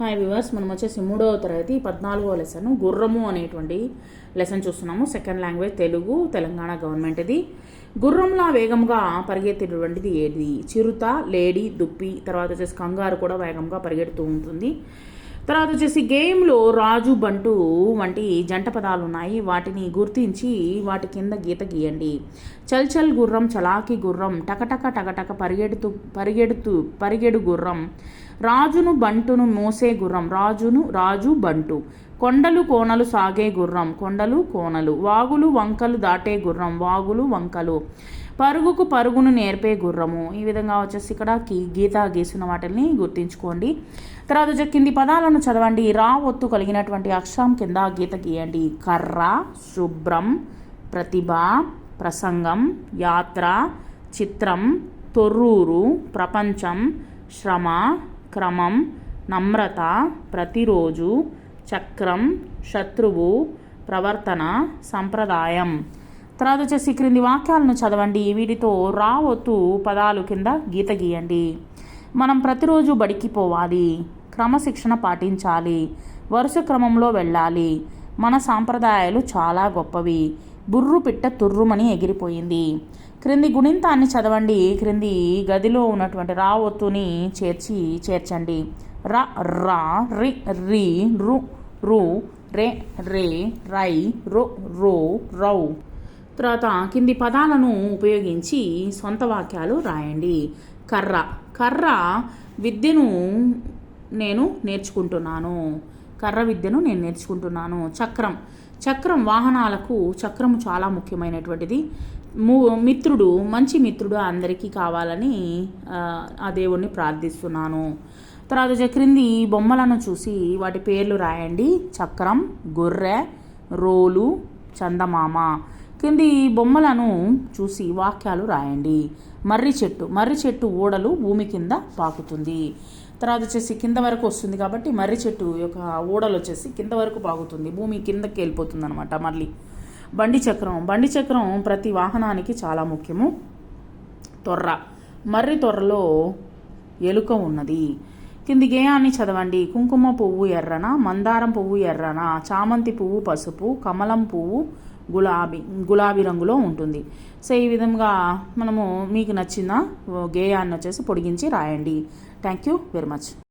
Hi viewers మనం వచ్చేసి మూడవ తరగతి పద్నాలుగవ లెసన్ గుర్రము అనేటువంటి లెసన్ చూస్తున్నాము. Second language Telugu Telangana government ఇది గుర్రంలా వేగంగా పరిగెత్తేటువంటిది ఏది? చిరుత లేడీ దుప్పి తర్వాత వచ్చేసి కంగారు కూడా వేగంగా పరిగెడుతూ ఉంటుంది. తర్వాత వచ్చేసి గేమ్లో రాజు బంటు వంటి జంట పదాలు ఉన్నాయి వాటిని గుర్తించి వాటి కింద గీత గీయండి. చల్ చల్ గుర్రం చలాకి గుర్రం టకటక టకటక పరిగెడుతూ పరిగెడుతూ పరిగెడు గుర్రం. రాజును బంటును మోసే గుర్రం. రాజును రాజు బంటు. కొండలు కోనలు సాగే గుర్రం. కొండలు కోనలు. వాగులు వంకలు దాటే గుర్రం. వాగులు వంకలు. పరుగుకు పరుగును నేర్పే గుర్రము. ఈ విధంగా వచ్చేసి ఇక్కడ గీ- గీత గీసిన వాటిని గుర్తించుకోండి. తర్వాత వచ్చే కింది పదాలను చదవండి. రా ఒత్తు కలిగినటువంటి అక్షరం కింద గీత గీయండి. కర్ర శుభ్రం ప్రతిభ ప్రసంగం యాత్ర చిత్రం తొర్రూరు ప్రపంచం శ్రమ క్రమం నమ్రత ప్రతిరోజు చక్రం శత్రువు ప్రవర్తన సంప్రదాయం. తర్వాత వచ్చేసి క్రింది వాక్యాలను చదవండి. వీటితో రావొత్తు పదాలు కింద గీత గీయండి. మనం ప్రతిరోజు బడికి పోవాలి. క్రమశిక్షణ పాటించాలి. వరుస క్రమంలో వెళ్ళాలి. మన సాంప్రదాయాలు చాలా గొప్పవి. బుర్రు పిట్ట తుర్రుమని ఎగిరిపోయింది. క్రింది గుణింతాన్ని చదవండి. క్రింది గదిలో ఉన్నటువంటి రావొత్తుని చేర్చి చేర్చండి. ర రా రి రి రు రు రే రే రై రో రో రౌ తర్వాత కింది పదాలను ఉపయోగించి సొంత వాక్యాలు రాయండి. కర్ర. కర్ర విద్యను నేను నేర్చుకుంటున్నాను. కర్ర విద్యను నేను నేర్చుకుంటున్నాను. చక్రం. చక్రం వాహనాలకు చక్రము చాలా ముఖ్యమైనటువంటిది. మిత్రుడు మంచి మిత్రుడు అందరికీ కావాలని ఆ, దేవుణ్ణి ప్రార్థిస్తున్నాను. తర్వాత క్రింది బొమ్మలను చూసి వాటి పేర్లు రాయండి. చక్రం గొర్రె రోలు చందమామ. కింది బొమ్మలను చూసి వాక్యాలు రాయండి. మర్రి చెట్టు మర్రి చెట్టు ఓడలు భూమి కింద పాకుతుంది. తర్వాత వచ్చేసి కింద వరకు వస్తుంది కాబట్టి మర్రి చెట్టు యొక్క ఓడలు వచ్చేసి కింద వరకు పాకుతుంది. భూమి కిందకి వెళ్ళిపోతుంది అనమాట మళ్ళీ. బండి చక్రం బండి చక్రం ప్రతి వాహనానికి చాలా ముఖ్యము. తొర్ర మర్రి తొర్రలో ఎలుక ఉన్నది. కింది గేయాన్ని చదవండి. కుంకుమ పువ్వు ఎర్రన మందారం పువ్వు ఎర్రన చామంతి పువ్వు పసుపు కమలం పువ్వు గులాబీ గులాబీ రంగులో ఉంటుంది. సో ఈ విధంగా మనము మీకు నచ్చిన గేయాన్ని వచ్చేసి పొడిగించి రాయండి. Thank you very much